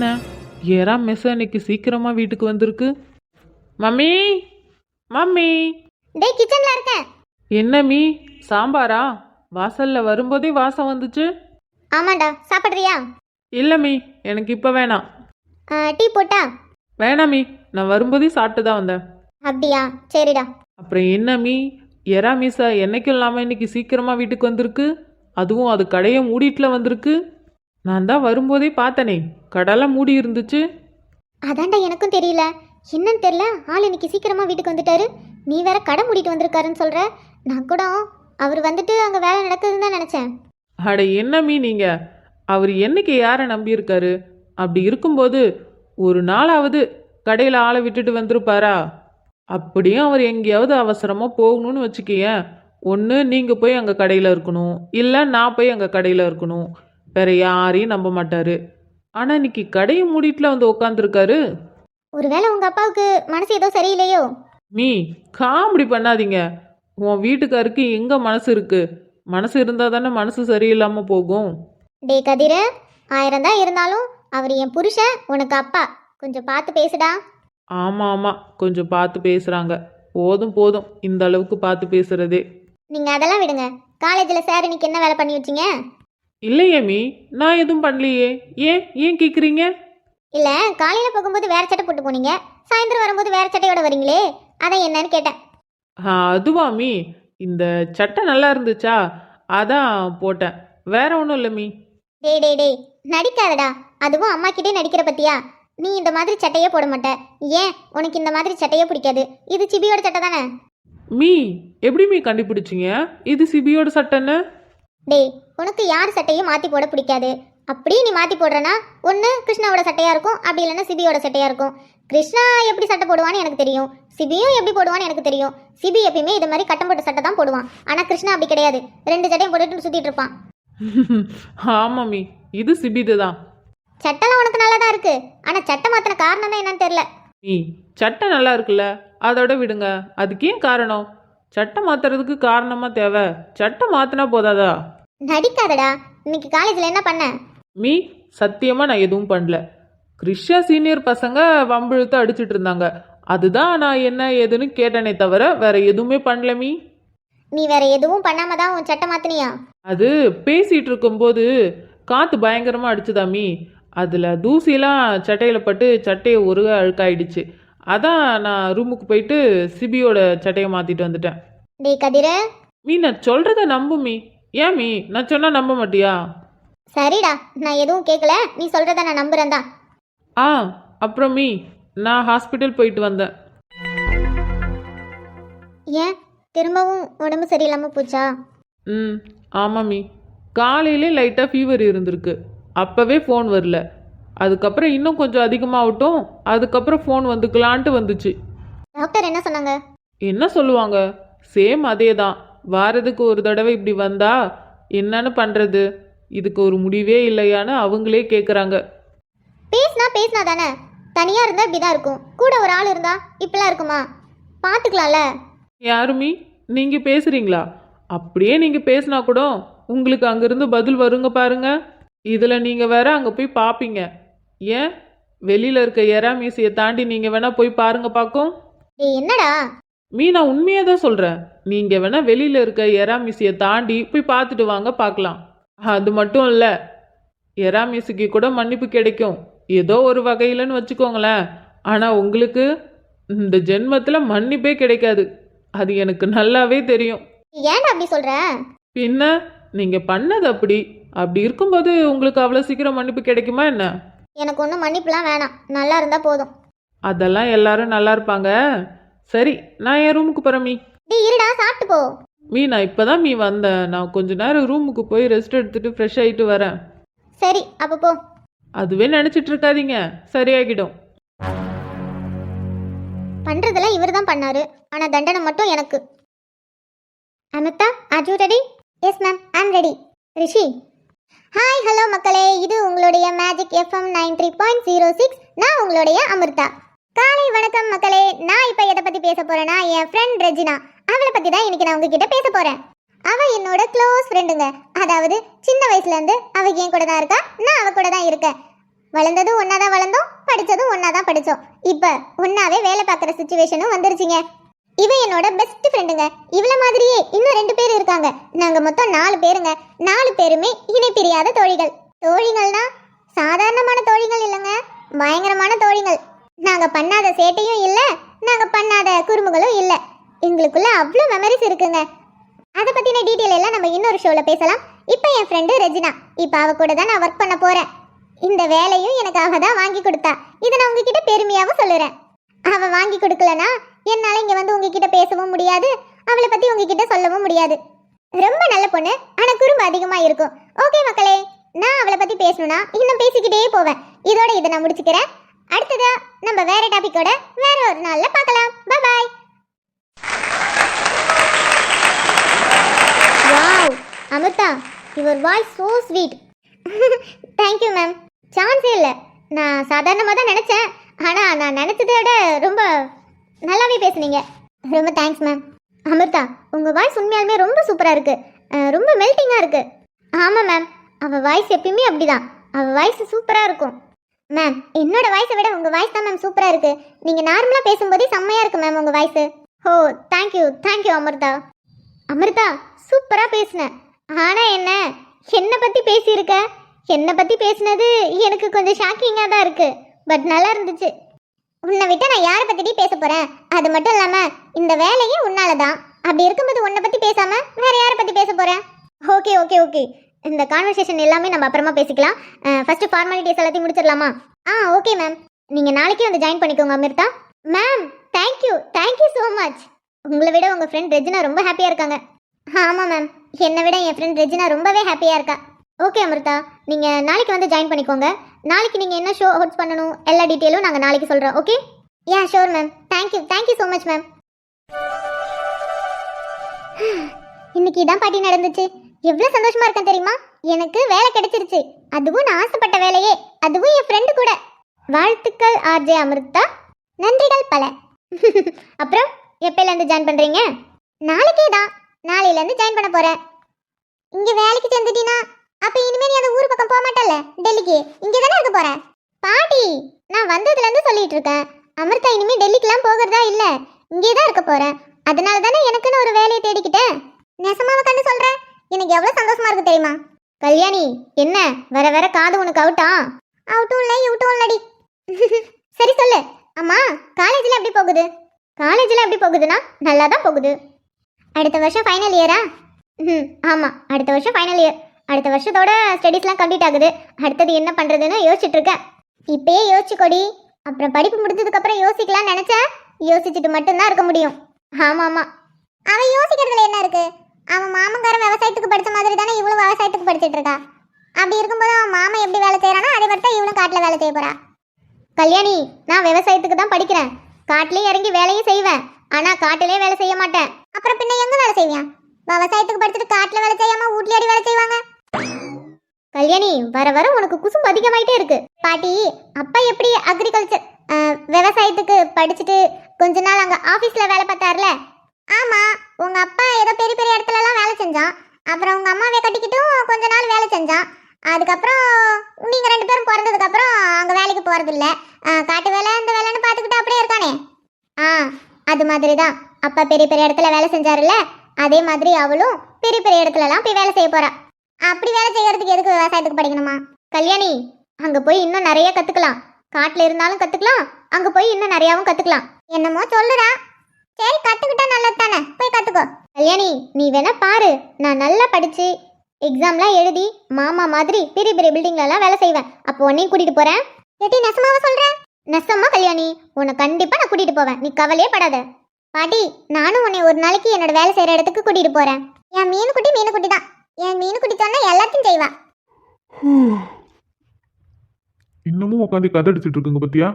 என்ன? எறா மெஸ் இன்னைக்கு சீக்கிரமா வீட்டுக்கு வந்திருக்கு. மம்மி! மம்மி! டேய் கிச்சன்ல இருக்கேன் என்ன மீ? சாம்பாரா? வாசல்ல வரும்போதே வாசம் வந்துச்சு. ஆமாண்டா சாப்பிட்றியா? இல்ல மீ எனக்கு இப்ப வேணாம். டீ போட்டா? வேணாம் மீ நான் வரும்போதே சாப்பிட்டு தான் வந்தேன். அப்படியா? சரிடா. அப்புறம் என்ன மீ? எறா மீசா என்னைக்கும் இல்லாமல் இன்னைக்கு சீக்கிரமா வீட்டுக்கு வந்திருக்கு. அதுவும் அது கடையை மூடிட்டுல வந்திருக்கு. நான் தான் வரும்போதே பார்த்தனே. கடைலாம் மூடி இருந்துச்சு. அதான்டா எனக்கும் தெரியல. என்னன்னு தெரியல? ஆள் இன்னைக்கு சீக்கிரமா வீட்டுக்கு வந்துட்டாரு. நீ வேற கடை மூடிட்டு வந்திருக்காருன்னு சொல்ற. நான் கூட அவர் வந்துட்டு அங்க வேலை நடக்குதுன்னு தான் நினைச்சேன். அட என்ன மீ நீங்க அவர் என்னைக்கு யாரை நம்பியிருக்காரு? அப்படி இருக்கும்போது ஒரு நாளாவது கடையில் ஆளை விட்டுட்டு வந்திருப்பாரா? அப்படியும் அவர் எங்கேயாவது அவசரமாக போகணும்னு வச்சுக்கேன் ஒன்று நீங்கள் போய் அங்கே கடையில் இருக்கணும். இல்லை நான் போய் அங்கே கடையில் இருக்கணும். வேற யாரையும் நம்ப மாட்டாரு. ஆனால் இன்னைக்கு கடையை மூடிட்டுல வந்து உக்காந்துருக்காரு. ஒருவேளை உங்க அப்பாவுக்கு மனசு ஏதோ சரியில்லையோ? மீ காமெடி பண்ணாதீங்க. உன் வீட்டுக்காருக்கு எங்கே மனசு இருக்கு? மனசு இருந்தால் தானே மனசு சரியில்லாமல் போகும். டே கதிர ஆயிரம் தான் இருந்தாலும் அவர் என் புருஷன் உனக்கு அப்பா. கொஞ்சம் பார்த்து பேசுடா. ஆமாம் ஆமாம் கொஞ்சம் பார்த்து பேசுகிறாங்க போதும் போதும். இந்த அளவுக்கு பார்த்து பேசுகிறதே நீங்க அதெல்லாம் விடுங்க. காலேஜில் சார் இன்னைக்கு என்ன வேலை பண்ணி வச்சீங்க? இல்லையே மீ நான் எதுவும் பண்ணலையே. ஏன் ஏன் கேட்குறீங்க இல்ல காலையில போகும்போது வேற சட்டை போட்டு போனீங்க. சாயந்தரம் வரும்போது வேற சட்டையோட வரீங்களே? அதான் என்னன்னு கேட்டேன். அதுவா மீ இந்த சட்டை நல்லா இருந்துச்சா? அதான் போட்டேன். வேற ஒன்றும் இல்லை மீ டேய் டேய் டேய் நடிக்காதடா. அதுவும் அம்மா கிட்டே நடிக்கிற பத்தியா? நீ இந்த மாதிரி சட்டையே போட மாட்ட. ஏன்? உனக்கு இந்த மாதிரி சட்டையே பிடிக்காது. இது சிபியோட சட்டை தானே? மீ எப்படி மீ கண்டுபிடிச்சிங்க? இது சிபியோட சட்டைன்னு? டேய் உனக்கு யார் சட்டையும் மாத்தி போட பிடிக்காது. அப்படியே நீ மாத்தி போடுறனா ஒன்று கிருஷ்ணாவோட சட்டையா இருக்கும் அப்படி இல்லைன்னா சிபியோட சட்டையா இருக்கும். கிருஷ்ணா எப்படி சட்டை போடுவான்னு எனக்கு தெரியும். சிபியும் எப்படி போடுவான்னு எனக்கு தெரியும். சிபி எப்பயுமே இது மாதிரி கட்டம் போட்ட சட்டை தான் போடுவான். ஆனா கிருஷ்ணா அப்படி கிடையாது. ரெண்டு சட்டையும் போட்டுட்டு சுத்திட்டு இருப்பான். ஆமாம் மீ இது சிபிது தான். சட்டெல்லாம் உனக்கு நல்லா தான் இருக்கு. ஆனா சட்டை மாத்தின காரணம் தான் என்னன்னு தெரியல. மீ சட்டை நல்லா இருக்குல்ல? அதோட விடுங்க. அதுக்கு ஏன் காரணம்? சட்டை மாத்துறதுக்கு காரணமாக தேவை. சட்டை மாற்றினா போதாதா? நடிக்காதடா. இன்னைக்கு காலேஜ்ல என்ன பண்ண? மீ சத்தியமாக நான் எதுவும் பண்ணல. கிறிஷா சீனியர் பசங்க வம்பிழுத்து அடிச்சிட்டு இருந்தாங்க. அதுதான் நான் என்ன ஏதுன்னு கேட்டனே தவிர வேற எதுவுமே பண்ணல மீ. நீ வேற எதுவும் பண்ணாம தான் உன் சட்டை மாத்தினியா? அது பேசிட்டு இருக்கும்போது காற்று பயங்கரமாக அடிச்சுதா மீ. அதில் தூசிலாம் சட்டையில் பட்டு சட்டையை ஒரு அழுக்காயிடுச்சு. அதான் நான் ரூமுக்கு போயிட்டு சிபியோட சட்டையை மாற்றிட்டு வந்துட்டேன். டேய் கதிர. மீ நான் சொல்கிறத நம்பு மீ. ஏன் மீ? நான் சொன்னால் நம்ப மாட்டியா? சரிடா நான் எதுவும் கேட்கல நீ சொல்றத நான் நம்புறேன் தான் ஆ அப்புறம் மீ நான் ஹாஸ்பிட்டல் போயிட்டு வந்தேன். ஏன்? திரும்பவும் உடம்பு சரியில்லாம போச்சா? ம் ஆமாம் மீ. காலையிலே லைட்டாக ஃபீவர் இருந்திருக்கு. அப்போவே ஃபோன் வரல. அதுக்கப்புறம் இன்னும் கொஞ்சம் அதிகமாகட்டும். அதுக்கப்புறம் ஃபோன் வந்துக்கலான்ட்டு வந்துச்சு. டாக்டர் என்ன சொன்னாங்க? என்ன சொல்லுவாங்க? சேம் அதே தான் வாரத்துக்கு ஒரு தடவை இப்படி வந்தா என்னன்னு பண்ணுறது இதுக்கு ஒரு முடிவே இல்லையான்னு அவங்களே கேட்குறாங்க பேசினா பேசினா தானே? தனியா இருந்தா இப்படிதான் இருக்கும். கூட ஒரு ஆள் இருந்தா இப்படிலாம் இருக்குமா? பாத்துக்கலாம்ல. யாருமி நீங்கள் பேசுகிறீங்களா அப்படியே நீங்கள் பேசினா கூட உங்களுக்கு அங்கேருந்து பதில் வருங்க பாருங்க. இதில் நீங்கள் வேற அங்கே போய் பார்ப்பீங்க ஏன்? வெளியில் இருக்க எறா மீசையை தாண்டி நீங்கள் வேணால் போய் பாருங்க பார்க்கும் டேய் என்னடா? மீ நான் உண்மையாக தான் சொல்கிறேன் நீங்கள் வேணால் வெளியில் இருக்க எறா மீசையை தாண்டி போய் பார்த்துட்டு வாங்க பார்க்கலாம். அது மட்டும் இல்லை எறா மீசைக்கு கூட மன்னிப்பு கிடைக்கும். ஏதோ ஒரு வகையிலன்னு வச்சுக்கோங்களேன். ஆனால் உங்களுக்கு இந்த ஜென்மத்தில் மன்னிப்பே கிடைக்காது. அது எனக்கு நல்லாவே தெரியும். ஏன்டா அப்படி சொல்ற? பின்ன நீங்கள் பண்ணது அப்படி. அப்படி இருக்கும்போது உங்களுக்கு அவ்வளோ சீக்கிரம் மன்னிப்பு கிடைக்குமா என்ன? எனக்கு ஒன்றும் மன்னிப்புலாம் வேணாம். நல்லா இருந்தா போதும். அதெல்லாம் எல்லாரும் நல்லா இருப்பாங்க. சரி நான் என் ரூமுக்கு போகிறேன் மீ. டேய் இருடா சாப்பிட்டு போ. மீ நான் இப்பதான் மீ வந்தேன். நான் கொஞ்ச நேரம் ரூமுக்கு போய் ரெஸ்ட் எடுத்துட்டு ஃப்ரெஷ் ஆயிட்டு வரேன். சரி அப்போ போ. அதுவே நினைச்சிட்டு இருக்காதீங்க. சரியாகிடும். பண்றதெல்லாம் இவர் தான் பண்ணாரு. ஆனா தண்டனை மட்டும் எனக்கு. Amritha are you ready yes ma'am I'm ready Rishi. Hi hello மக்களே. இது உங்களுடைய magic FM nine three point zero six. நான் உங்களுடைய அமிர்தா. காலை வணக்கம் மக்களே. நான் இப்போ எதை பற்றி பேச போகிறேன்னா என் ஃப்ரெண்ட் ரெஜினா. அவளை பற்றி தான் இன்னைக்கு நான் உங்ககிட்ட பேச போறேன். அவள் என்னோட க்ளோஸ் ஃப்ரெண்டுங்க அதாவது சின்ன வயசுலேருந்து அவள் என் கூட தான் இருக்கா? நான் அவள் கூட தான் இருக்கேன். வளர்ந்ததும் ஒன்றா தான் வளர்ந்தோம் படித்ததும் ஒன்றா தான் படித்தோம் இப்போ ஒன்றாவே வேலை பார்க்குற சுச்சுவேஷனும் வந்துருச்சுங்க. இவ என்னோட பெஸ்ட் ஃப்ரெண்டுங்க இவள மாதிரியே இன்னும் ரெண்டு பேர் இருக்காங்க. நாங்க மொத்தம் நாலு பேருங்க. நாலு பேருமே இணை பிரியாத தோழிகள். தோழிகள்னா சாதாரணமான தோழிகள் இல்லைங்க. பயங்கரமான தோழிகள். நாங்க பண்ணாத சேட்டையும் இல்ல நாங்க பண்ணாத குறும்புகளும் இல்ல. எங்களுக்குள்ள அவ்வளோ மெமரிஸ் இருக்குங்க. அதை பத்தின டீட்டெயில் எல்லாம் நம்ம இன்னொரு ஷோல பேசலாம். இப்போ என் ஃப்ரெண்டு ரெஜினா. இப்போ அவ கூட தான் நான் ஒர்க் பண்ண போறேன். இந்த வேலையும் எனக்கு அவ தான் வாங்கி கொடுத்தா. இதை நான் உங்ககிட்ட பெருமையாகவும் சொல்லுறேன். அவ வாங்கி கொடுக்கலனா என்னால இங்க வந்து உங்ககிட்ட பேசவும் முடியாது. அவளை பத்தி உங்ககிட்ட சொல்லவும் முடியாது. ரொம்ப நல்ல பொண்ணு. ஆனா குறும்பு அதிகமா இருக்கும். ஓகே மக்களே நான் அவளை பத்தி பேசணும்னா இன்னும் பேசிக்கிட்டே போவேன். இதோட இதை நான் முடிச்சுக்கிறேன். அடுத்ததா நம்ம வேற டாபிக்கோட வேற ஒரு நாள்ல பார்க்கலாம். Bye bye wow Amritha your voice so sweet thank you ma'am சான்ஸே இல்லை. நான் சாதாரணமாக தான் நினச்சேன். ஆனால் நான் நினச்சதை விட ரொம்ப நல்லாவே பேசுனீங்க. ரொம்ப தேங்க்ஸ் மேம் அமிர்தா உங்கள் வாய்ஸ் உண்மையாலுமே ரொம்ப சூப்பராக இருக்குது ரொம்ப மெல்ட்டிங்காக இருக்குது ஆமாம் மேம் அவள் வாய்ஸ் எப்பயுமே அப்படிதான். அவள் வாய்ஸ் சூப்பராக இருக்கும். மேம் என்னோட வாய்ஸை விட உங்கள் வாய்ஸ் தான் மேம் சூப்பராக இருக்குது நீங்கள் நார்மலாக பேசும்போதே செம்மையாக இருக்கு மேம் உங்கள் voice oh thank you thank you Amritha. Amritha சூப்பராக பேசினேன் ஆனால் என்ன? என்னை பற்றி பேசியிருக்க? என்னை பற்றி பேசினது எனக்கு கொஞ்சம் ஷாக்கிங்காக தான் இருக்குது பட் நல்லா இருந்துச்சு. உன்னை விட்டு நான் யாரை பத்திடி பேச போகிறேன் அது மட்டும் இல்லாமல் இந்த வேலையே உன்னால தான். அப்படி இருக்கும்போது உன்னை பற்றி பேசாமல் வேறு யாரை பற்றி பேச போகிறேன் ஓகே ஓகே ஓகே இந்த கான்வர்சேஷன் எல்லாமே நம்ம அப்புறமா பேசிக்கலாம். ஃபர்ஸ்ட் ஃபார்மாலிட்டிஸ் எல்லாத்தையும் முடிச்சிடலாமா? ஆ ஓகே மேம் நீங்கள் நாளைக்கே வந்து ஜாயின் பண்ணிக்கோங்க Amritha. Ma'am thank you thank you so much உங்களை விட உங்கள் ஃப்ரெண்ட் ரெஜினா ரொம்ப ஹாப்பியாக இருக்காங்க. ஆமாம் மேம் என்னை விட என் ஃப்ரெண்ட் ரெஜினா ரொம்பவே ஹாப்பியாக இருக்கா? ஓகே அமிர்தா. நீங்கள் நாளைக்கு வந்து ஜாயின் பண்ணிக்கோங்க. நாளைக்கு நீங்கள் என்ன ஷோ ஹோஸ்ட் பண்ணணும் எல்லா டீட்டெயிலும் நாங்கள் நாளைக்கு சொல்கிறோம் okay ya sure ma'am thank you thank you so much ma'am இன்னைக்கு இதான் பாட்டி நடந்துச்சு. எவ்வளோ சந்தோஷமா இருக்கேன் தெரியுமா? எனக்கு வேலை கிடைச்சிருச்சு. அதுவும் நான் ஆசைப்பட்ட வேலையே. அதுவும் என் ஃப்ரெண்டு கூட. வாழ்த்துக்கள் ஆர்ஜே அமிர்தா. நன்றிகள் பல. அப்புறம் எப்பயிலேருந்து ஜாயின் பண்ணுறீங்க நாளைக்கே தான் நாளையிலேருந்து ஜாயின் பண்ண போகிறேன் இங்கே வேலைக்கு சேர்ந்துட்டீனா அப்போ இனிமேல் நீ அந்த ஊர் பக்கம் போக மாட்டல்ல? டெல்லிக்கு. இங்கே தானே இருக்க போகிறேன் பாட்டி நான் வந்ததுலேருந்து சொல்லிட்டு இருக்கேன். அமிர்தா இனிமே டெல்லிக்கெலாம் போகிறதா இல்லை. இங்கே தான் இருக்க போகிறேன் அதனால தானே எனக்குன்னு ஒரு வேலையை தேடிக்கிட்டேன். நெசமாவை கண்டு சொல்கிறேன் எனக்கு எவ்வளோ சந்தோஷமா இருக்கு தெரியுமா? கல்யாணி என்ன? வர வர காது உனக்கு அவுட்டா அவுட்டும் இல்லை இவுட்டும் இல்லடி. சரி சொல்லு. அம்மா காலேஜில் எப்படி போகுது? காலேஜில் எப்படி போகுதுன்னா நல்லா தான் போகுது. அடுத்த வருஷம் ஃபைனல் இயரா ம் ஆமாம் அடுத்த வருஷம் ஃபைனல் இயர் அடுத்த வருஷத்தோட ஸ்டடீஸ்லாம் கம்ப்ளீட் ஆகுது. அடுத்தது என்ன பண்ணுறதுன்னு யோசிச்சுட்டு இருக்கேன். இப்பயே யோசிச்சுக்கோடி. அப்புறம் படிப்பு முடிஞ்சதுக்கப்புறம் யோசிக்கலாம்னு நினச்சா யோசிச்சுட்டு மட்டும்தான் இருக்க முடியும். ஆமாம் ஆமாம் அவன் யோசிக்கிறதுல என்ன இருக்குது அவன் மாமங்காரன் விவசாயத்துக்கு படித்த மாதிரி தானே இவ்வளோ விவசாயத்துக்கு படிச்சுட்டு இருக்கா? அப்படி இருக்கும்போது அவன் மாமன் எப்படி வேலை செய்கிறானோ அதே மாதிரி தான் இவளும் காட்டில் வேலை செய்ய போகிறா கல்யாணி நான் விவசாயத்துக்கு தான் படிக்கிறேன். காட்டிலே இறங்கி வேலையும் செய்வேன். ஆனால் காட்டிலே வேலை செய்ய மாட்டேன். அப்புறம் பின்ன எங்கே வேலை செய்வியா விவசாயத்துக்கு படிச்சுட்டு காட்டில் வேலை செய்யாமல் வீட்லேயே அடி வேலை செய்வாங்க? கல்யாணி வர வர உனக்கு குசும் அதிகமாயிட்டே இருக்கு. பாட்டி அப்பா எப்படி அக்ரிகல்ச்சர் விவசாயத்துக்கு படிச்சுட்டு கொஞ்ச நாள் அங்கே ஆஃபீஸில் வேலை பார்த்தாருல? ஆமா உங்க அப்பா ஏதோ பெரிய பெரிய இடத்துல எல்லாம் வேலை செஞ்சான். அப்புறம் உங்க அம்மாவை கட்டிக்கிட்டும் கொஞ்ச நாள் வேலை செஞ்சான். அதுக்கப்புறம் நீங்க ரெண்டு பேரும் பிறந்ததுக்கு அப்புறம் அங்க வேலைக்கு போறது இல்ல காட்டு வேலை இந்த வேலைன்னு பாத்துக்கிட்டு அப்படியே இருக்கானே. ஆ அது மாதிரி தான் அப்பா பெரிய பெரிய இடத்துல வேலை செஞ்சாருல்ல அதே மாதிரி அவளும் பெரிய பெரிய இடத்துலலாம் போய் வேலை செய்ய போறா. அப்படி வேலை செய்யறதுக்கு எதுக்கு விவசாயத்துக்கு படிக்கணுமா? கல்யாணி அங்க போய் இன்னும் நிறைய கத்துக்கலாம். காட்டுல இருந்தாலும் கத்துக்கலாம் அங்க போய் இன்னும் நிறையாவும் கத்துக்கலாம். என்னமோ சொல்லுடா சரி கத்துக்கிட்டா நல்லது தானே போய் கத்துக்கோ. கல்யாணி நீ வேணா பாரு. நான் நல்லா படிச்சு எக்ஸாம்லாம் எழுதி மாமா மாதிரி பெரிய பெரிய பில்டிங்ல எல்லாம் வேலை செய்வேன். அப்போ உன்னையும் கூட்டிட்டு போறேன். எட்டி நெசமாவா சொல்ற? நெசமா கல்யாணி? உன்னை கண்டிப்பா நான் கூட்டிட்டு போவேன். நீ கவலையே படாத. பாட்டி நானும் உன்னை ஒரு நாளைக்கு என்னோட வேலை செய்யற இடத்துக்கு கூட்டிட்டு போறேன். என் மீன் குட்டி மீன் குட்டி தான். என் மீன் குட்டி சொன்னா எல்லாத்தையும் செய்வா. இன்னமும் உட்காந்து கதை அடிச்சிட்டு இருக்குங்க பத்தியா?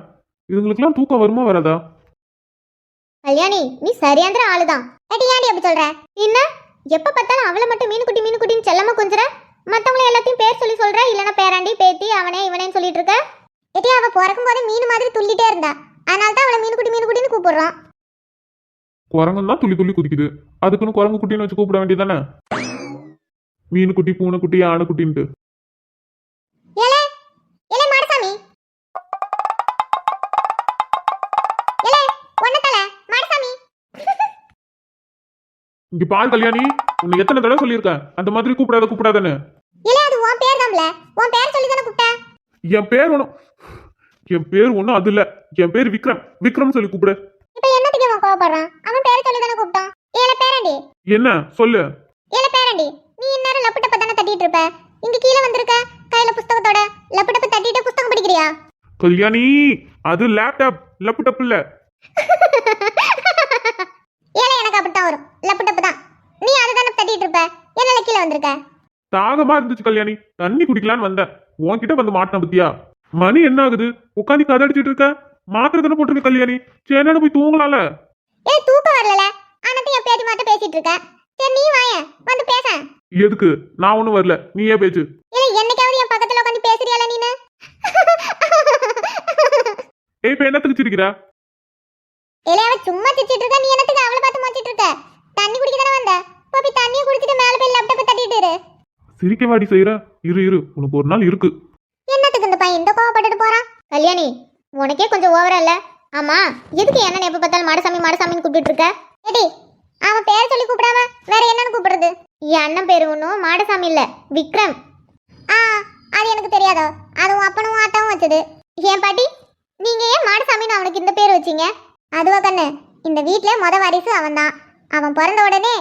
இதுங்களுக்குலாம் தூக்கம் வருமா வராதா? கல்யாணி நீ சரியாந்திர ஆளுதான். ஏடி ஏன்டி அப்படி சொல்ற? என்ன? எப்ப பார்த்தாலும் அவளை மட்டும் மீன் குட்டி மீன் குட்டின்னு செல்லமா கொஞ்சற? மத்தவங்கள எல்லாத்தையும் பேர் சொல்லி சொல்ற? இல்லனா பேராண்டி பேத்தி அவனே இவனேன்னு சொல்லிட்டு இருக்க? ஏடி அவ பிறக்கும் போது மீன் மாதிரி துள்ளிட்டே இருந்தா. அதனால தான் அவளை மீன் குட்டி மீன் குட்டின்னு கூப்பிடுறோம் குரங்கு தான் துள்ளி துள்ளி குதிக்குது. அதுக்குன்னு குரங்கு குட்டின்னு வச்சு கூப்பிட வேண்டியதானே மீன் குட்டி பூனை குட்டி ஆனை குட்டின்ட்டு இங்க பாரு கல்யாணி உன்னை எத்தனை தடவை சொல்லியிருக்கேன். அந்த மாதிரி கூப்பிடாத கூப்பிடாதன்னு. இல்ல அது உன் பேர் தான்ல. உன் பேர் சொல்லி தானே கூப்பிட்டேன். என் பேர் ஒன்றும் என் பேர் ஒன்றும் அது இல்ல. என் பேர் விக்ரம். விக்ரம் சொல்லி கூப்பிடு. இப்போ என்னத்துக்கு அவன் கோவப்படுறான்? அவன் பேர் சொல்லி தானே கூப்பிட்டான். ஏல பேரண்டி. என்ன? சொல்லு. ஏல பேரண்டி நீ இந்நேரம் லப்புட்டப்ப தானே தட்டிட்டு இருப்ப? இங்க கீழே வந்திருக்க கையில புஸ்தகத்தோட லப்புட்டப்ப தட்டிட்டு புஸ்தகம் படிக்கிறியா? கல்யாணி அது லேப்டாப் லேப்டாப் இல்ல. எனக்கு அப்படித்தான் வரும். லப்புட்டப்ப தான் நீ அதை தானே தட்டிட்டு இருப்ப என்ன கீழே வந்திருக்க? தாகமா இருந்துச்சு கல்யாணி. தண்ணி குடிக்கலான்னு வந்தேன் உன்கிட்ட வந்து மாட்டின பத்தியா? மணி என்ன ஆகுது? உட்காந்து கதை அடிச்சிட்டு இருக்க? மாத்திரை தானே போட்டிருக்க கல்யாணி? சேனல் போய் தூங்கலாம்ல? ஏ தூக்கம் வரல ஆனத்தையும் என் பேத்தி மாட்ட பேசிட்டு இருக்க. சரி நீ வாயேன். வந்து பேச. எதுக்கு? நான் ஒன்றும் வரல. நீயே பேச்சு இல்ல என்னைக்காவது என் பக்கத்துல உட்காந்து பேசுறியால நீனு? ஏய் இப்ப என்னத்துக்கு சிரிக்கிற? இல்ல அவ சும்மா சிரிச்சிட்டு இருக்க நீ என்னத்துக்கு அவளை பார்த்து மோச்சிட்டு இருக்க? தண்ணி குடிக்க தானே வந்த? போய் தண்ணியை குடிச்சிட்டு மேல போய் லேப்டாப் தட்டிட்டு இரு. சிரிக்க வாடி செய்யற இரு இரு. உனக்கு ஒரு நாள் இருக்கு. என்னத்துக்கு இந்த பையன் இந்த கோவப்பட்டுட்டு போறான்? கல்யாணி உனக்கே கொஞ்சம் ஓவரா இல்ல? ஆமா எதுக்கு என்ன எப்ப பார்த்தாலும் மாடசாமி மாடசாமின்னு கூப்பிட்டு இருக்க? ஏடி அவன் பேர் சொல்லி கூப்பிடாம வேற என்னன்னு கூப்பிடுறது? என் அண்ணன் பேரு ஒன்றும் மாடசாமி இல்ல விக்ரம். ஆ அது எனக்கு தெரியாதோ? அது உன் அப்பனும் ஆத்தாவும் வச்சது. ஏன் பாட்டி நீங்க ஏன் மாடசாமின்னு அவனுக்கு இந்த பேர் வச்சீங்க? அதுவா கண்ணு இந்த வீட்டில் மொத வாரிசு அவன்தான். அவன் பிறந்த உடனே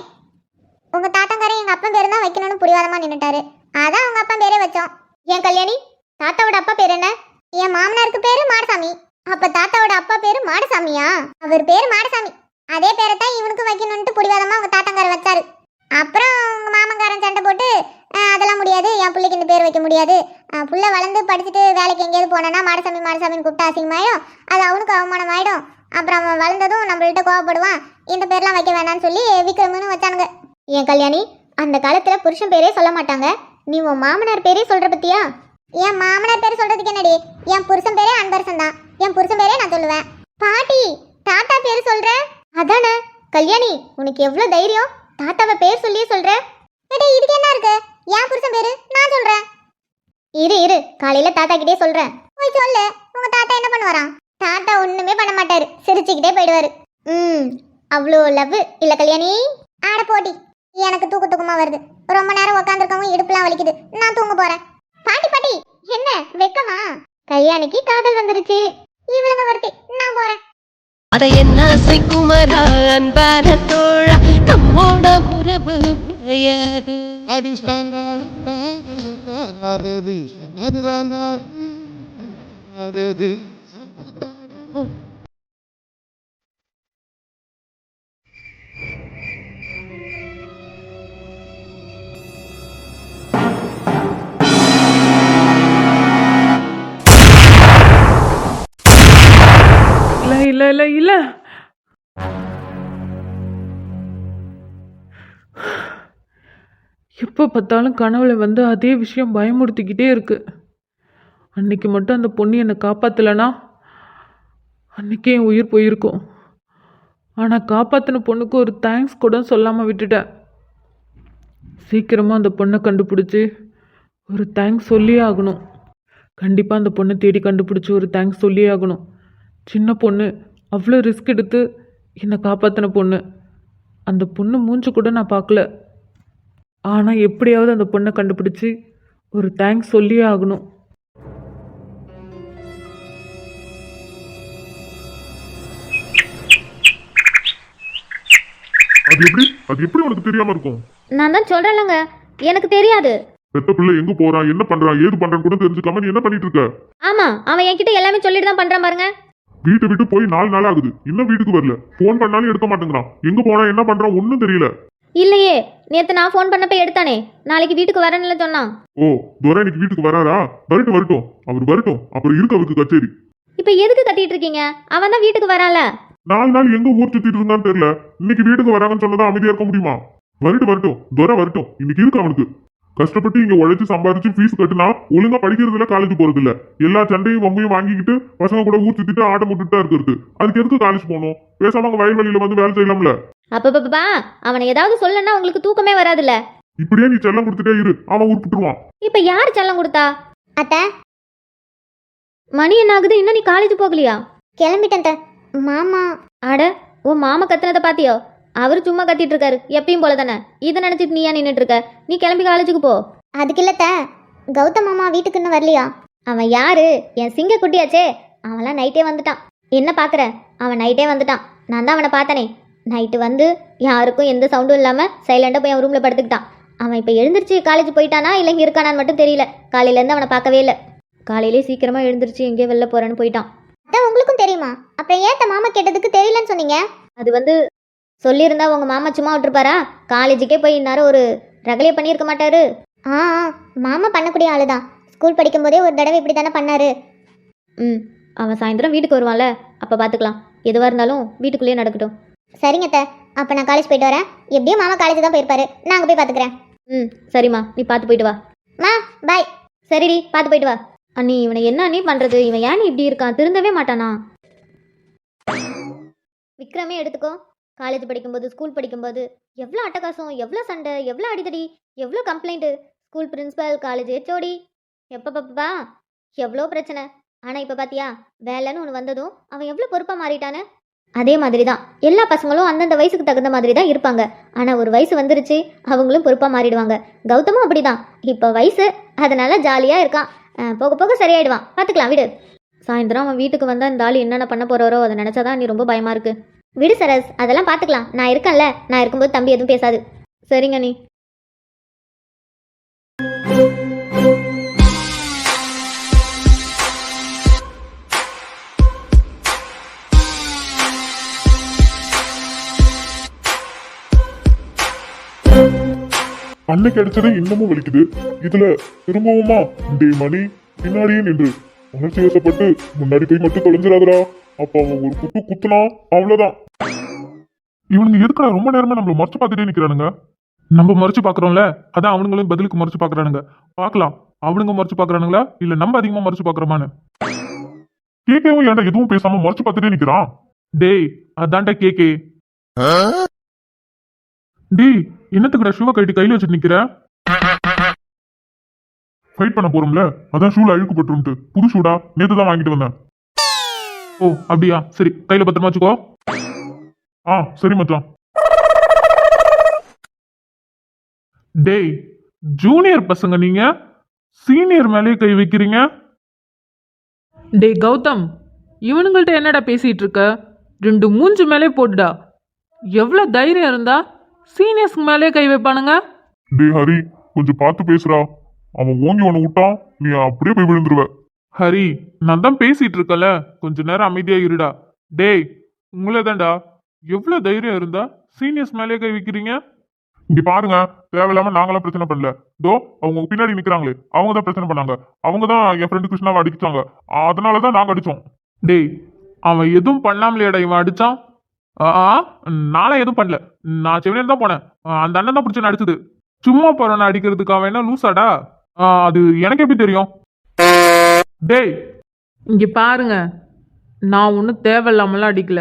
உங்கள் தாத்தங்காரன் எங்கள் அப்பன் பேரு தான் வைக்கணும்னு புரிவாதமா நின்னுட்டாரு. அதான் உங்கள் அப்பன் பேரே வச்சோம். ஏன் கல்யாணி? தாத்தாவோட அப்பா பேர் என்ன? என் மாமனாருக்கு பேர் மாடசாமி. அப்போ தாத்தாவோட அப்பா பேர் மாடசாமியா? அவர் பேர் மாடசாமி. அதே பேரை தான் இவனுக்கும் வைக்கணும்னு புடிவாதமா உங்கள் தாத்தங்கார வச்சாரு. அப்புறம் உங்கள் மாமங்காரன் சண்டை போட்டு அதெல்லாம் முடியாது. என் பிள்ளைக்கு இந்த பேர் வைக்க முடியாது. புள்ள வளர்ந்து படிச்சுட்டு வேலைக்கு எங்கேயாவது போனேன்னா மாடசாமி மாடசாமின்னு கூப்பிட்டா அசிங்கமாயிடும். அது அவனுக்கு அவமானம் ஆயிடும் அப்புறம் அவன் வளர்ந்ததும் நம்மள்ட்ட கோவப்படுவான். இந்த பேர்லாம் வைக்க வேணாம்னு சொல்லி விக்ரம்னு வச்சானுங்க. என் கல்யாணி அந்த காலத்துல புருஷன் பேரே சொல்ல மாட்டாங்க. நீ உன் மாமனார் பேரே சொல்ற பத்தியா? என் மாமனார் பேர் சொல்றதுக்கு என்னடி? என் புருஷன் பேரே அன்பரசன் தான் என் புருஷன் பேரே நான் சொல்லுவேன். பாட்டி தாத்தா பேர் சொல்ற? அதானே. கல்யாணி உனக்கு எவ்வளவு தைரியம்? தாத்தாவை பேர் சொல்லியே சொல்ற. எடி இதுக்கு என்ன இருக்கு? என் புருஷன் பேரு நான் சொல்றேன். இரு இரு. காலையில தாத்தா கிட்டே சொல்றேன். போய் சொல்லு. உங்க தாத்தா என்ன பண்ணுவாராம்? தாத்தா ஒண்ணுமே பண்ண மாட்டாரு சிரிச்சுக்கிட்டே போயிடுவாரு ம் அவ்வளோ லவ் இல்ல கல்யாணி ஆட போட்டி எனக்கு தூக்க தூக்கமா வருது ரொம்ப நேரம் உட்காந்துருக்கவும் இடுப்புலாம் வலிக்குது நான் தூங்க போறேன் பாட்டி பாட்டி என்ன வெக்கமா கல்யாணிக்கு காதல் வந்துருச்சு இவளுங்க வருத்தி நான் போறேன் அட என்ன குமரா அன்பான தோழா நம்மோட உறவு பெயரு இல்ல இல்லை இல்லை இல்லை எப்போ பார்த்தாலும் கனவுல வந்து அதே விஷயம் பயமுறுத்திக்கிட்டே இருக்கு. அன்னைக்கு மட்டும் அந்த பொண்ணு என்னை காப்பாத்தலைனா? அன்றைக்கே என் உயிர் போயிருக்கும். ஆனால் காப்பாற்றின பொண்ணுக்கு ஒரு தேங்க்ஸ் கூட சொல்லாமல் விட்டுட்டேன் சீக்கிரமாக அந்த பொண்ணை கண்டுபிடிச்சி ஒரு தேங்க்ஸ் சொல்லியே ஆகணும். கண்டிப்பாக அந்த பொண்ணை தேடி கண்டுபிடிச்சி ஒரு தேங்க்ஸ் சொல்லியே ஆகணும். சின்ன பொண்ணு அவ்வளோ ரிஸ்க் எடுத்து என்னை காப்பாற்றின பொண்ணு. அந்த பொண்ணு மூஞ்சி கூட நான் பார்க்கல. ஆனால் எப்படியாவது அந்த பொண்ணை கண்டுபிடிச்சி ஒரு தேங்க்ஸ் சொல்லியே ஆகணும். அது எப்படி? அது எப்படி உனக்கு தெரியாம இருக்கும்? நான் தான் சொல்றேன்லங்க. எனக்கு தெரியாது. பெத்த பிள்ளை எங்க போறான் என்ன பண்றான் ஏது பண்றான்னு கூட தெரிஞ்சுக்காம நீ என்ன பண்ணிட்டு இருக்க? ஆமா அவன் என்கிட்ட எல்லாமே சொல்லிட்டு தான் பண்றான் பாருங்க. வீட்டை விட்டு போய் நாலு நாள் ஆகுது. இன்னும் வீட்டுக்கு வரல. ஃபோன் பண்ணாலும் எடுக்க மாட்டேங்கிறான். எங்க போனா என்ன பண்றான் ஒன்னும் தெரியல. இல்லையே நேத்து நான் ஃபோன் பண்ணப்ப எடுத்தானே. நாளைக்கு வீட்டுக்கு வரேன்னு சொன்னான். ஓ துரை இன்னைக்கு வீட்டுக்கு வராரா? வரட்டும் வரட்டும். அவர் வரட்டும். அப்புறம் இருக்கு அவருக்கு கச்சேரி. இப்போ எதுக்கு கத்திட்டு இருக்கீங்க? அவன் தான் வீட்டுக்கு வரான்ல. நாலு நாள் எங்க ஊர் சுத்திட்டு இருந்தான்னு தெரியல. இன்னைக்கு வீட்டுக்கு வராங்கன்னு சொன்னதா அமைதியா இருக்க முடியுமா? வரட்டும் வரட்டும். துரை வரட்டும். இன்னைக்கு இருக்கு அவனுக்கு. கஷ்டப்பட்டு இங்க உழைச்சு சம்பாதிச்சு ஃபீஸ் கட்டினா ஒழுங்கா படிக்கிறது இல்ல காலேஜ் போறது இல்ல எல்லா சண்டையும் வம்பையும் வாங்கிக்கிட்டு பசங்க கூட ஊர் சுத்திட்டு ஆட்டம் போட்டுட்டு தான் இருக்கிறது. அதுக்கு எதுக்கு காலேஜ் போகணும்? பேசாம அங்க வயல்வெளியில வந்து வேலை செய்யலாம்ல. அப்பப்பா அவனை ஏதாவது சொல்லனா உங்களுக்கு தூக்கமே வராதுல்ல. இப்படியே நீ செல்லம் கொடுத்துட்டே இரு. அவன் உருப்பிட்டுருவான் இப்போ யார் செல்லம் கொடுத்தா? அத்தை. மணி என்ன ஆகுது? இன்னும் நீ காலேஜ் போகலையா? கிளம்பிட்டேன் மாமா. அட உன் மாமா கத்துனதை பாத்தியோ? அவர் சும்மா கத்திட்டு இருக்காரு எப்பயும் போல தானே இதை நினச்சிட்டு நீ ஏன் நின்றுட்டு இருக்க நீ கிளம்பி காலேஜுக்கு போ. அதுக்கு இல்லத்த கௌதம் மாமா வீட்டுக்கு இன்னும் வரலையா? அவன் யாரு? என் சிங்க குட்டியாச்சே. அவன்லாம் நைட்டே வந்துட்டான். என்ன பார்க்குற அவன் நைட்டே வந்துட்டான். நான் தான் அவனை பார்த்தனே. நைட்டு வந்து யாருக்கும் எந்த சவுண்டும் இல்லாமல் சைலண்டாக போய் அவன் ரூமில் படுத்துக்கிட்டான். அவன் இப்போ எழுந்திருச்சு காலேஜ் போயிட்டானா இல்லை இங்கே இருக்கானான்னு மட்டும் தெரியல. காலையிலேருந்து அவனை பார்க்கவே இல்லை. காலையிலே சீக்கிரமாக எழுந்திருச்சு எங்கேயோ வெளில போகிறேன்னு போயிட்டான். அதான் உங்களுக்கும் தெரியுமா? அப்புறம் ஏன் த மாமா கேட்டதுக்கு தெரியலன்னு சொன்னீங்க? அது வந்து சொல்லியிருந்தா உங்கள் மாமா சும்மா விட்டுருப்பாரா? காலேஜுக்கே போய் இந்நேரம் ஒரு ரகலையை பண்ணியிருக்க மாட்டாரு. ஆ ஆ, மாமா பண்ணக்கூடிய ஆளு தான் ஸ்கூல் படிக்கும்போதே ஒரு தடவை இப்படி தானே பண்ணாரு. ம் அவன் சாயந்தரம் வீட்டுக்கு வருவான்ல அப்போ பார்த்துக்கலாம் எதுவாக இருந்தாலும் வீட்டுக்குள்ளேயே நடக்கட்டும். சரிங்க அத்தை. அப்போ நான் காலேஜ் போயிட்டு வரேன். எப்படியும் மாமா காலேஜ் தான் போயிருப்பாரு. நான் அங்கே போய் பார்த்துக்கிறேன் ம் சரிம்மா. நீ பார்த்து போயிட்டு வா. மா பாய் சரிடி பார்த்து போயிட்டு வா. அண்ணி இவனை என்ன அண்ணி பண்ணுறது இவன் ஏன் இப்படி இருக்கான்? திருந்தவே மாட்டானா? விக்ரமே எடுத்துக்கோ. காலேஜ் படிக்கும்போது ஸ்கூல் படிக்கும்போது எவ்வளோ அட்டகாசம் எவ்வளோ சண்டை எவ்வளோ அடிதடி எவ்வளோ complaint school principal college HOD எப்போ பாப்பா எவ்வளோ பிரச்சனை. ஆனால் இப்போ பார்த்தியா வேலைன்னு ஒன்று வந்ததும் அவன் எவ்வளோ பொறுப்பாக மாறிட்டானே அதே மாதிரி தான் எல்லா பசங்களும் அந்தந்த வயசுக்கு தகுந்த மாதிரி தான் இருப்பாங்க. ஆனால் ஒரு வயசு வந்துருச்சு அவங்களும் பொறுப்பாக மாறிடுவாங்க. கௌதமும் அப்படிதான். இப்போ வயசு அதனால ஜாலியாக இருக்கான். போக போக சரியாயிடுவான். பார்த்துக்கலாம் விடு. சாயந்தரம் அவன் வீட்டுக்கு வந்தால் இந்த ஆள் என்னென்ன பண்ண போகிறாரோ அதை நினச்சாதான் நீ ரொம்ப பயமாக இருக்கு. விடு சரஸ். அதெல்லாம் பார்த்துக்கலாம். நான் இருக்கேன்ல. நான் இருக்கும்போது தம்பி எதுவும் பேசாது. சரிங்க நீ. அன்னைக்கு அடிச்சதே இன்னமும் வலிக்குது. இதுல திரும்பவுமா டே மணி பின்னாடியே நின்று. உணர்ச்சி வசப்பட்டு முன்னாடி போய் மட்டும் தொலைஞ்சிடாதடா. அப்ப அவன் ஒரு குத்து குத்துனா அவ்வளவுதான். இவனுங்க எதுக்குடா ரொம்ப நேரமா நம்மள மறைச்சு பார்த்துட்டே நிக்கிறானுங்க? நம்ம மறைச்சு பாக்குறோம்ல அதான் அவனுங்களும் பதிலுக்கு மறைச்சு பாக்குறானுங்க பார்க்கலாம். அவனுங்க மறைச்சு பாக்குறானுங்களா இல்ல நம்ம அதிகமா மறைச்சு பாக்குறோமான்னு கேட்கவும் ஏன்டா எதுவும் பேசாம மறைச்சு பார்த்துட்டே நிக்கிறான்? டேய் அதான்டா கேக்கே டேய் என்னத்துக்குடா ஷூவை கட்டி கையில வச்சுட்டு நிக்கிற? ஃபைட் பண்ண போறோம்ல. அதான் ஷூல அழுக்கு புது ஷூடா? நேத்து தான் வாங்கிட்டு வந்தேன். ஓ அப்படியா? சரி கையில பத்திரமா வச்சுக்கோ. ஆ சரி மச்சான். டேய் ஜூனியர் பசங்க நீங்க? சீனியர் மேலேயே கை வைக்கிறீங்க? டேய் கௌதம் இவனுங்கள்ட்ட என்னடா பேசிட்டு இருக்க? ரெண்டு மூஞ்சு மேலே போட்டுடா. எவ்வளோ தைரியம் இருந்தா? சீனியர்ஸ்க்கு மேலே கை வைப்பானுங்க. டேய் ஹரி கொஞ்சம் பார்த்து பேசுறா அவன் ஓங்கி உன்னை விட்டான் நீ அப்படியே போய் விழுந்துருவ. ஹரி நான் தான் பேசிட்டு இருக்கல கொஞ்ச நேரம் அமைதியா இருடா. டேய் உங்களே தான்டா எவ்வளவு தைரியம் இருந்தா சீனியர்ஸ் மேலே கை வைக்கிறீங்க? இங்க பாருங்க தேவையில்லாம நாங்களாம் பிரச்சனை பண்ணல. தோ அவங்க பின்னாடி நிக்கிறாங்களே அவங்க தான் பிரச்சனை பண்ணாங்க. அவங்க தான் என் ஃப்ரெண்டு கிருஷ்ணாவை அடிச்சாங்க அதனால தான் நாங்க அடிச்சோம். டேய் அவன் எதுவும் பண்ணாமலேடா இவன் அடிச்சான். ஆ நானும் எதுவும் பண்ணல. நான் செவனே தான் போனேன். அந்த அண்ணன் தான் பிடிச்சி அடிச்சது சும்மா போறவனை அடிக்கிறதுக்கு அவன் என்ன லூசாடா? அது எனக்கு எப்படி தெரியும்? டேய்! இங்கே பாருங்க. நான் ஒன்றும் தேவையில்லாமலாம் அடிக்கல.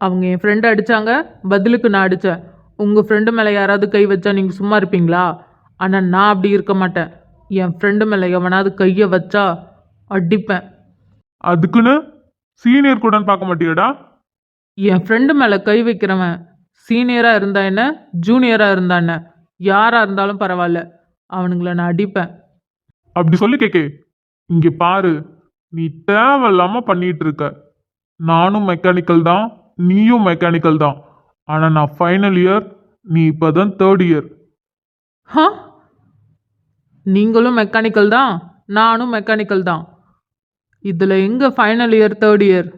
அவங்க என் ஃப்ரெண்டு அடித்தாங்க பதிலுக்கு நான் அடித்தேன் உங்கள் ஃப்ரெண்டு மேலே யாராவது கை வச்சா நீங்கள் சும்மா இருப்பீங்களா? ஆனால் நான் அப்படி இருக்க மாட்டேன். என் ஃப்ரெண்டு மேலே எவனாவது கையை வச்சா அடிப்பேன். அதுக்குன்னு சீனியர் கூட பார்க்க மாட்டியாடா. என் ஃப்ரெண்டு மேலே கை வைக்கிறவன் சீனியராக இருந்தா என்ன? ஜூனியராக இருந்தா என்ன? யாராக இருந்தாலும் பரவாயில்ல. அவனுங்கள நான் அடிப்பேன். அப்படி சொல்லி கேக்கே. இங்க பாரு. நீ தேவையில்லாம பண்ணிட்டு இருக்க. நானும் மெக்கானிக்கல் தான். நீயும் மெக்கானிக்கல் தான். ஆனா நான் ஃபைனல் இயர் நீ இப்பதான் தேர்ட் இயர் ஹா? நீங்களும் மெக்கானிக்கல் தான். நானும் மெக்கானிக்கல் தான். இதில் எங்கே ஃபைனல் இயர் தேர்ட் இயர்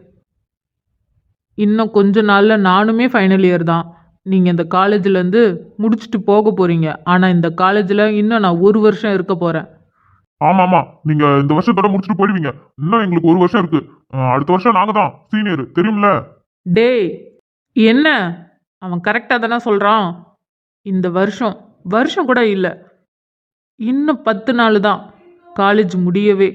இன்னும் கொஞ்ச நாளில் நானுமே ஃபைனல் இயர் தான். நீங்கள் இந்த காலேஜ்லேருந்து முடிச்சுட்டு போக போகிறீங்க ஆனால் இந்த காலேஜில் இன்னும் நான் ஒரு வருஷம் இருக்க போகிறேன் ஆமா ஆமா நீங்க இந்த வருஷத்தோட முடிச்சுட்டு போயிடுவீங்க. இன்னும் எங்களுக்கு ஒரு வருஷம் இருக்கு. அஹ் அடுத்த வருஷம் நாங்க தான் சீனியர் தெரியும்ல? டேய் என்ன? அவன் கரெக்டாக தானே சொல்கிறான் இந்த வருஷம் வருஷம் கூட இல்லை. இன்னும் பத்து நாள் தான் காலேஜ் முடியவே.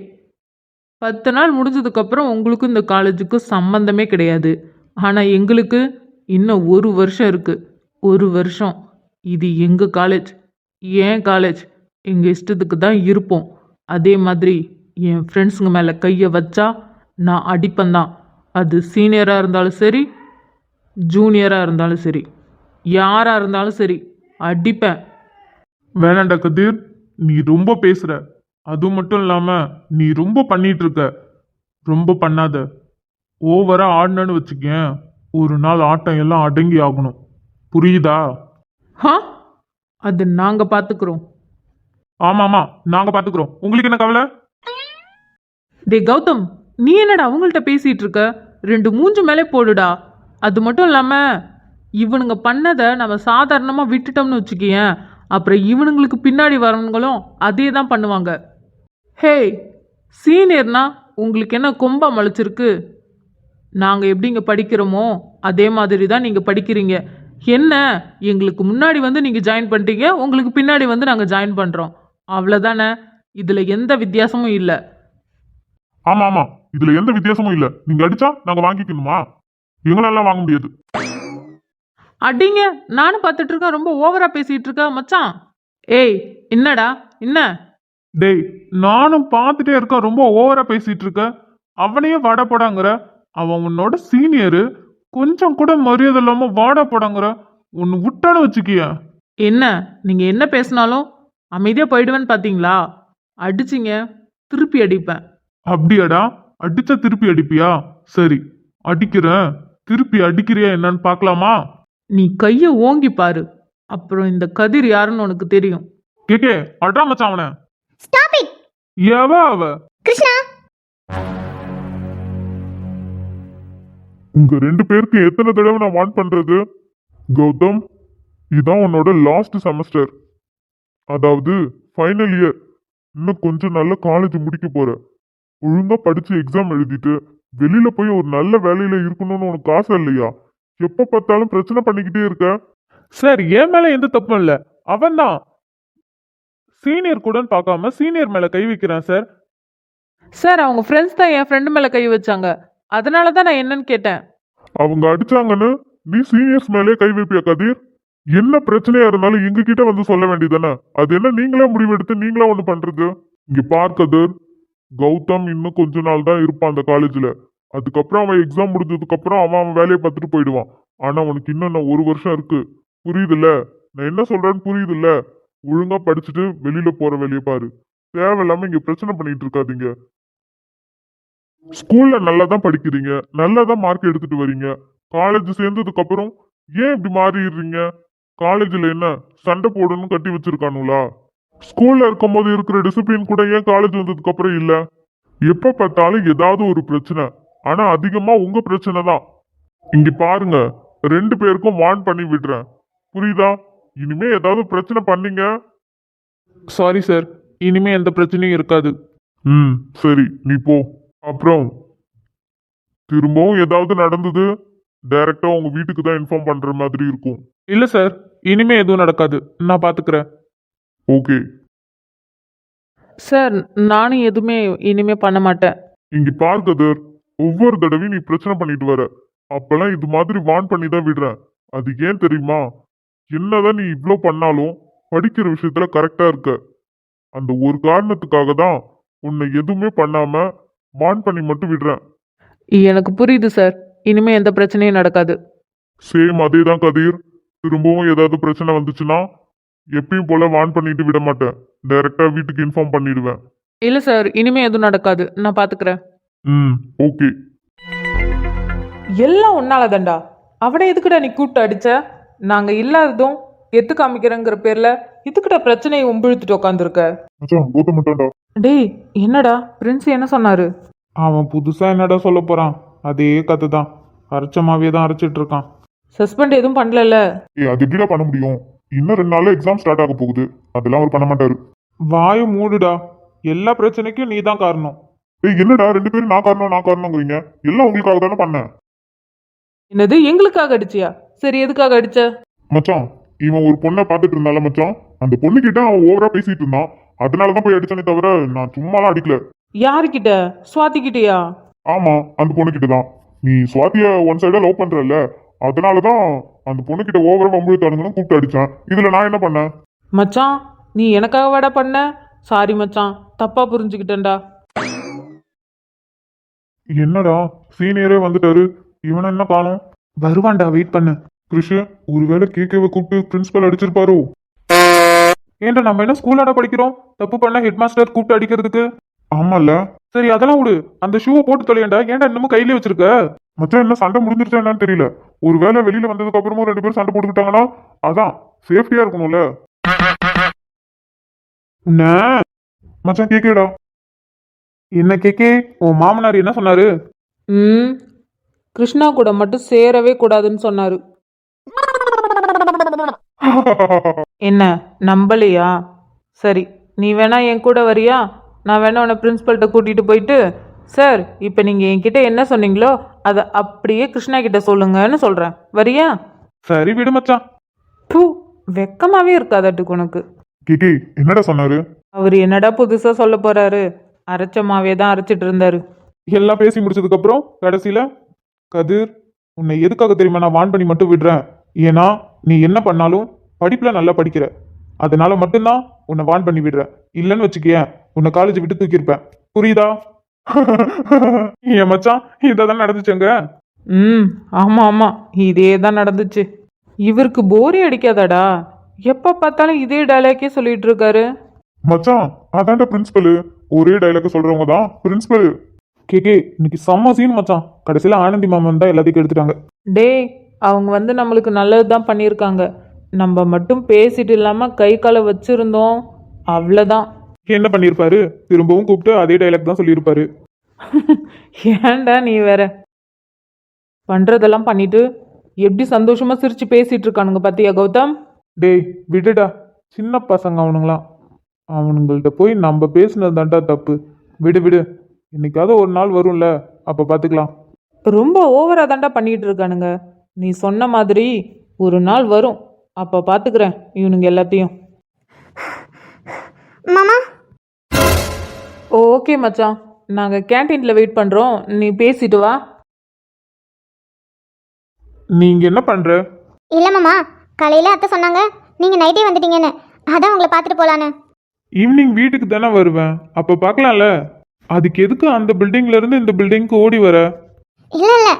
பத்து நாள் முடிஞ்சதுக்கப்புறம் உங்களுக்கு இந்த காலேஜுக்கு சம்மந்தமே கிடையாது. ஆனால் எங்களுக்கு இன்னும் ஒரு வருஷம் இருக்குது ஒரு வருஷம். இது எங்கள் காலேஜ் ஏன் காலேஜ் எங்கள் இஷ்டத்துக்கு தான் இருப்போம். அதே மாதிரி என் ஃப்ரெண்ட்ஸுங்க மேலே கையை வச்சா நான் அடிப்பேன் தான். அது சீனியராக இருந்தாலும் சரி ஜூனியராக இருந்தாலும் சரி. யாராக இருந்தாலும் சரி அடிப்பேன். வேணாண்டா கதிர். நீ ரொம்ப பேசுகிற அது மட்டும் இல்லாமல் நீ ரொம்ப பண்ணிகிட்ருக்க ரொம்ப பண்ணாத. ஓவரா ஆடினு வச்சுக்கேன். ஒரு நாள் ஆட்டம் எல்லாம் அடங்கி ஆகணும். புரியுதா? ஹா? அது நாங்கள் பார்த்துக்குறோம் ஆமா ஆமா நாங்க பாத்துக்கிறோம். உங்களுக்கு என்ன கவலை? டே கௌதம் நீ என்னடா அவங்கள்ட்ட பேசிட்டு இருக்க ரெண்டு மூஞ்சு மேலே போடுடா. அது மட்டும் இல்லாமல் இவனுங்க பண்ணதை நம்ம சாதாரணமாக விட்டுட்டோம்னு வச்சுக்கியேன் அப்புறம் இவனுங்களுக்கு பின்னாடி வரவங்களும் அதே தான் பண்ணுவாங்க. ஹேய் சீனியர்னா உங்களுக்கு என்ன கொம்பா முளைச்சிருக்கு நாங்கள் எப்படி இங்கே படிக்கிறோமோ? அதே மாதிரி தான் நீங்கள் படிக்கிறீங்க. என்ன? எங்களுக்கு முன்னாடி வந்து நீங்கள் ஜாயின் பண்ணிட்டீங்க உங்களுக்கு பின்னாடி வந்து நாங்கள் ஜாயின் பண்ணுறோம் அவ்வளோதானே இதில் எந்த வித்தியாசமும் இல்லை. ஆமா ஆமா இதுல எந்த வித்தியாசமும் இல்ல. நீங்க அடிச்சா நாங்க வாங்கிக்கணுமா? எங்களால வாங்க முடியாது. அடிங்க நானும் பார்த்துட்டு இருக்கேன் ரொம்ப ஓவரா பேசிட்டு இருக்க மச்சான். ஏய் என்னடா? என்ன? டேய் நானும் பார்த்துட்டே இருக்கேன் ரொம்ப ஓவரா பேசிட்டு இருக்க அவனையே வாட போடாங்கிற. அவன் உன்னோட சீனியரு கொஞ்சம் கூட மரியாதை இல்லாம வாட போடாங்கிற உன்னை விட்டான்னு வச்சுக்கிய. என்ன? நீங்க என்ன பேசினாலும் அமைதியா போயிடுவேன்னு பாத்தீங்களா? அடிச்சிங்க திருப்பி அடிப்பேன். அப்படியாடா? அடிச்சா திருப்பி அடிப்பியா? சரி அடிக்கிறேன். திருப்பி அடிக்கிறியா என்னன்னு பார்க்கலாமா நீ கையை ஓங்கி பாரு. அப்புறம் இந்த கதிர் யாருன்னு உனக்கு தெரியும். கேக்கே அட்ரா மச்சான் அவனை. ஸ்டாப் இட் எவ அவ? கிருஷ்ணா! உங்க ரெண்டு பேருக்கு எத்தனை தடவை நான் வார்ன் பண்றது? கௌதம் இதான் உன்னோட லாஸ்ட் செமஸ்டர் அதாவது ஃபைனல் இயர் இன்னும் கொஞ்சம் நல்ல காலேஜ் முடிக்க போற. ஒழுங்கா படிச்சு எக்ஸாம் எழுதிட்டு வெளியில போய் ஒரு நல்ல வேலையில இருக்கணும்னு உனக்கு ஆசை இல்லையா? எப்ப பார்த்தாலும் பிரச்சனை பண்ணிக்கிட்டே இருக்க. சார் என் மேல எந்த தப்பும் இல்ல. அவன் தான். சீனியர் கூட பார்க்காம சீனியர் மேல கை வைக்கிறான் சார். சார் அவங்க ஃப்ரெண்ட்ஸ் தான் என் ஃப்ரெண்டு மேல கை வச்சாங்க. அதனால தான் நான் என்னன்னு கேட்டேன். அவங்க அடிச்சாங்கன்னு நீ சீனியர்ஸ் மேலே கை வைப்பியா கதிர்? என்ன பிரச்சனையா இருந்தாலும் எங்க கிட்ட வந்து சொல்ல வேண்டியதானே அது என்ன நீங்களே முடிவெடுத்து நீங்களா ஒண்ணு பண்றது? இங்க பார் கதிர். கௌதம் இன்னும் கொஞ்ச நாள் தான் இருப்பான் அந்த காலேஜ்ல அதுக்கப்புறம் அவன் எக்ஸாம் முடிஞ்சதுக்கு அப்புறம் அவன் அவன் வேலையை பார்த்துட்டு போயிடுவான். ஆனா உனக்கு இன்னும் இன்னும் ஒரு வருஷம் இருக்கு. புரியுதுல்ல? நான் என்ன சொல்றேன்னு புரியுதுல்ல? ஒழுங்கா படிச்சுட்டு வெளியில போற வேலையை பாரு. தேவையில்லாம இங்க பிரச்சனை பண்ணிட்டு இருக்காதீங்க. ஸ்கூல்ல நல்லா தான் படிக்கிறீங்க நல்லா தான் மார்க் எடுத்துட்டு வரீங்க காலேஜ் சேர்ந்ததுக்கு அப்புறம் ஏன் இப்படி மாறிடுறீங்க? காலேஜ்ல என்ன சண்டை போடணும் கட்டி வச்சிருக்கானுங்களா? ஸ்கூல்ல இருக்கும்போது இருக்கிற டிசிப்ளின் கூட ஏன் காலேஜ் வந்ததுக்கு அப்புறம் இல்ல? எப்ப பார்த்தாலும் ஏதாவது ஒரு பிரச்சனை. ஆனா அதிகமா உங்க பிரச்சனை தான். இங்க பாருங்க ரெண்டு பேருக்கும் வார்ன் பண்ணி விடுறேன். புரியுதா? இனிமே ஏதாவது பிரச்சனை பண்ணீங்க? சாரி சார் இனிமே எந்த பிரச்சனையும் இருக்காது. ம் சரி நீ போ. அப்புறம் திரும்பவும் ஏதாவது நடந்தது? டைரக்டா உங்க வீட்டுக்கு தான் இன்ஃபார்ம் பண்ற மாதிரி இருக்கும். இல்ல சார் இனிமே எதுவும் நடக்காது. நான் பாத்துக்கிறேன். ஓகே சார் நானும் எதுவுமே இனிமே பண்ண மாட்டேன். இங்க பார் கதர். ஒவ்வொரு தடவையும் நீ பிரச்சனை பண்ணிட்டு வர. அப்பெல்லாம் இது மாதிரி வார்ன் பண்ணி தான் விடுறேன். அது ஏன் தெரியுமா? என்னதான் நீ இவ்ளோ பண்ணாலும் படிக்கிற விஷயத்துல கரெக்டா இருக்க. அந்த ஒரு காரணத்துக்காக தான் உன்னை எதுவுமே பண்ணாம வார்ன் பண்ணி மட்டும் விடுறேன். எனக்கு புரியுது சார் இனிமே எந்த பிரச்சனையும் நடக்காது. சேம் அதே தான் கதிர். திரும்பவும் ஏதாவது பிரச்சனை வந்துச்சுன்னா எப்பயும் போல வார்ன் பண்ணிட்டு விட மாட்டேன். டைரக்டா வீட்டுக்கு இன்ஃபார்ம் பண்ணிடுவேன். இல்லை சார் இனிமே எதுவும் நடக்காது. நான் பார்த்துக்கிறேன் ம் ஓகே எல்லாம் உன்னால தான்டா அவனை எதுக்குடா நீ கூப்பிட்டு அடிச்ச? நாங்கள் இல்லாததும் எத்து காமிக்கிறேங்கிற பேரில் இதுக்கிட்ட பிரச்சனையை உம்பிழுத்துட்டு உட்காந்துருக்க மச்சான் மட்டும்டா டேய் என்னடா? பிரின்ஸ் என்ன சொன்னாரு? அவன் புதுசா என்னடா சொல்ல போறான்? அதே கதை தான் அரைச்சமாவே தான் அரைச்சிட்டு இருக்கான் சஸ்பெண்ட் எதுவும் பண்ணலல்ல? ஏய் அது எப்படிடா பண்ண முடியும்? இன்னும் ரெண்டு நாள்ல எக்ஸாம் ஸ்டார்ட் ஆக போகுது. அதெல்லாம் அவர் பண்ண மாட்டாரு. வாயை மூடுடா. எல்லா பிரச்சனைக்கும் நீ தான் காரணம். ஏய் என்னடா? ரெண்டு பேரும் நான் காரணம் நான் காரணங்கிறீங்க. எல்லாம் உங்களுக்காக தானே பண்ணேன். என்னது எங்களுக்காக அடிச்சியா? சரி எதுக்காக அடிச்ச? மச்சான் இவன் ஒரு பொண்ணை பார்த்துட்டு இருந்தால மச்சான்? அந்த பொண்ணு கிட்ட அவன் ஓவரா பேசிட்டு இருந்தான். அதனாலதான் போய் அடிச்சானே தவிர நான் சும்மாலாம் அடிக்கல. யாருக்கிட்ட? சுவாதி கிட்டயா? ஆமா அந்த பொண்ணு கிட்ட தான் நீ சுவாத்திய ஒன் சைடா லவ் பண்றல்ல அதனாலதான் அந்த பொண்ணு கிட்ட ஓவரா வம்புழுத்தானுங்கன்னு கூப்பிட்டு அடிச்சேன். இதுல நான் என்ன பண்ணேன்? மச்சான் நீ எனக்காக வாடா பண்ண? சாரி மச்சான் தப்பா புரிஞ்சுக்கிட்டேன்டா. என்னடா சீனியரே வந்துட்டாரு. இவனை என்ன காணும்? வருவான்டா வெயிட் பண்ணு. கிருஷ் ஒருவேளை கேக்கவை கூப்பிட்டு பிரின்சிபல் அடிச்சிருப்பாரோ? ஏன்டா நம்ம என்ன ஸ்கூலாடா படிக்கிறோம்? தப்பு பண்ணா ஹெட் மாஸ்டர் கூப்பிட்டு அடிக்கிறதுக்கு. ஆமால சரி அதெல்லாம் விடு. அந்த ஷூவை போட்டு தொலையண்டா. ஏன்டா இன்னமும் கையிலே வச்சிருக்க? மச்சான் என்ன சண்டை முடிஞ்சிருச்சா என்னன்னு தெரியல. ஒருவேளை வெளியில வந்ததுக்கு அப்புறமும் ரெண்டு பேரும் சண்டை போட்டுக்கிட்டாங்கன்னா அதான் சேஃப்டியா இருக்கணும்ல. என்ன? மச்சான் கேக்கேடா என்ன கேக்கே? உன் மாமனார் என்ன சொன்னாரு? ம் கிருஷ்ணா கூட மட்டும் சேரவே கூடாதுன்னு சொன்னாரு. என்ன நம்பலையா? சரி நீ வேணா என் கூட வரியா? நான் வேணா உன்னை பிரின்ஸ்பல்கிட்ட கூட்டிகிட்டு போயிட்டு சார் இப்போ நீங்கள் என்கிட்ட என்ன சொன்னீங்களோ அதை அப்படியே கிருஷ்ணா கிட்ட சொல்லுங்கன்னு சொல்கிறேன் வரியா? சரி விடு மச்சான். பூ வெக்கமாகவே இருக்காதாட்டுக்கு உனக்கு. கேக்கே என்னடா சொன்னாரு? அவர் என்னடா புதுசாக சொல்ல போகிறாரு அரைச்ச மாவே தான் அரைச்சிட்டு இருந்தாரு. எல்லாம் பேசி முடிச்சதுக்கு அப்புறம் கடைசியில கதிர் உன்னை எதுக்காக தெரியுமா நான் வான் பண்ணி மட்டும் விடுறேன்? ஏன்னா நீ என்ன பண்ணாலும் படிப்புல நல்லா படிக்கிற. அதனால மட்டும்தான் உன்னை வான் பண்ணி விடுறேன் இல்லைன்னு வச்சுக்கேன் உன்னை காலேஜ் விட்டு தூக்கியிருப்பேன். புரியுதா? என் மச்சான் இதான் நடந்துச்சுங்க ம் ஆமாம் ஆமாம் இதே தான் நடந்துச்சு. இவருக்கு போரே அடிக்காதாடா. எப்போ பார்த்தாலும் இதே டயலாக்கே சொல்லிட்டு இருக்காரு. மச்சான் அதான்டா பிரின்சிபல் ஒரே டைலாக் சொல்றவங்க தான் பிரின்சிபல் கேக்கே இன்னைக்கு செம்ம சீன் மச்சான். கடைசியில ஆனந்தி மாமன் தான் எல்லாத்தையும் எடுத்துட்டாங்க டேய் அவங்க வந்து நம்மளுக்கு நல்லது தான் பண்ணியிருக்காங்க. நம்ம மட்டும் பேசிட்டு இல்லாமல் கை காலை வச்சுருந்தோம். அவ்வளோதான் என்ன பண்ணியிருப்பாரு திரும்பவும் கூப்பிட்டு அதே டைலாக் தான் சொல்லியிருப்பாரு. ஏன்டா நீ வேற? பண்ணுறதெல்லாம் பண்ணிட்டு எப்படி சந்தோஷமாக சிரிச்சு பேசிட்டு இருக்கானுங்க பார்த்தியா கௌதம்? டேய் விடுடா. சின்ன பசங்க அவனுங்களாம். அவனுங்கள்ட்ட போய் நம்ம பேசுனது தான்டா தப்பு. விடு விடு. என்னைக்காவது ஒரு நாள் வரும்ல அப்போ பார்த்துக்கலாம் ரொம்ப ஓவராக தான்டா பண்ணிட்டு இருக்கானுங்க. நீ சொன்ன மாதிரி ஒரு நாள் வரும். அப்போ பார்த்துக்கிறேன் இவனுங்க எல்லாத்தையும். மாமா? ஓகே மச்சான். நாங்கள் கேன்டீனில் வெயிட் பண்ணுறோம் நீ பேசிட்டு வா. நீங்க என்ன பண்ற? இல்லை மாமா. காலையில் அத்தை சொன்னாங்க நீங்கள் நைட்டே வந்துட்டீங்கன்னு. அதான் உங்களை பார்த்துட்டு போகலான்னு ஈவினிங் வீட்டுக்கு தானே வருவேன். அப்போ பார்க்கலாம்ல? அதுக்கு எதுக்கு அந்த பில்டிங்ல இருந்து இந்த பில்டிங்க்கு ஓடி வர? இல்லை இல்லை.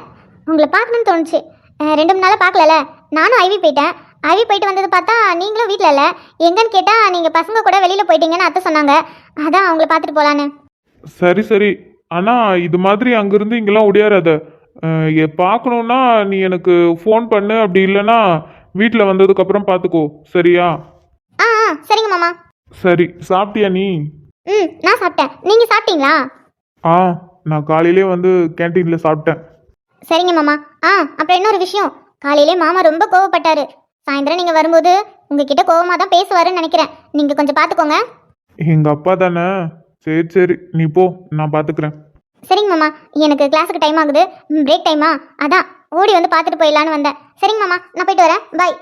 உங்களை பார்க்கணும்னு தோணுச்சு. அஹ், ரெண்டு மூணு நாளாக பார்க்கலல. நானும் ஐவி போயிட்டேன். ஐவி போயிட்டு வந்தது பார்த்தா நீங்களும் வீட்டில் இல்லை. எங்கன்னு கேட்டால் நீங்கள் பசங்க கூட வெளியில் போயிட்டீங்கன்னு அத்தை சொன்னாங்க. அதான் உங்களை பார்த்துட்டு போகலான்னு சரி சரி. ஆனா இது மாதிரி அங்கிருந்து இங்கெல்லாம் ஒடியாராத பார்க்கணுன்னா நீ எனக்கு ஃபோன் பண்ணு. அப்படி இல்லைன்னா வீட்டில் வந்ததுக்கு அப்புறம் பார்த்துக்கோ. சரியா? ஆ ஆ. சரிங்க மாமா. சரி. சாப்பிட்டியா நீ? ம் நான் சாப்பிட்டேன். நீங்கள் சாப்பிட்டீங்களா? ஆ நான் காலையிலே வந்து கேன்டீனில் சாப்பிட்டேன். சரிங்க மாமா. ஆ அப்புறம் இன்னொரு விஷயம். காலையிலே மாமா ரொம்ப கோவப்பட்டாரு. சாயந்தரம் நீங்கள் வரும்போது உங்ககிட்ட கோவமாக தான் பேசுவாருன்னு நினைக்கிறேன். நீங்கள் கொஞ்சம் பார்த்துக்கோங்க எங்கள் அப்பா தானே? சரி சரி. நீ போ நான் பார்த்துக்கிறேன் சரிங்க மாமா. எனக்கு கிளாஸுக்கு டைம் ஆகுது. பிரேக் டைமா அதான். ஓடி வந்து பார்த்துட்டு போயிடலான்னு வந்தேன். சரிங்க மாமா நான் போயிட்டு வரேன். பாய்